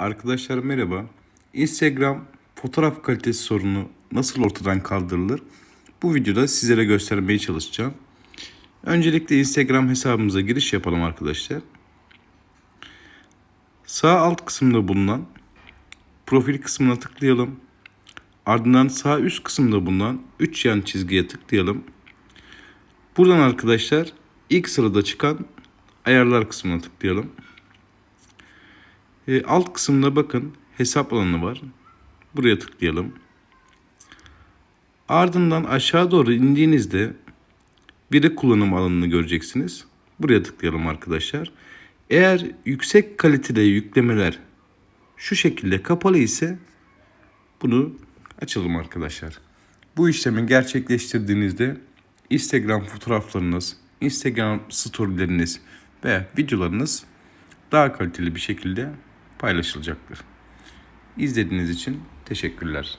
Arkadaşlar merhaba. Instagram fotoğraf kalitesi sorunu nasıl ortadan kaldırılır? Bu videoda sizlere göstermeye çalışacağım. Öncelikle Instagram hesabımıza giriş yapalım arkadaşlar. Sağ alt kısımda bulunan profil kısmına tıklayalım. Ardından sağ üst kısımda bulunan 3 yan çizgiye tıklayalım. Buradan arkadaşlar ilk sırada çıkan ayarlar kısmına tıklayalım. E, alt kısımda bakın hesap alanı var. Buraya tıklayalım. Ardından aşağı doğru indiğinizde veri kullanım alanını göreceksiniz. Buraya tıklayalım arkadaşlar. Eğer yüksek kalitede yüklemeler şu şekilde kapalı ise bunu açalım arkadaşlar. Bu işlemi gerçekleştirdiğinizde Instagram fotoğraflarınız, Instagram storyleriniz ve videolarınız daha kaliteli bir şekilde paylaşılacaktır. İzlediğiniz için teşekkürler.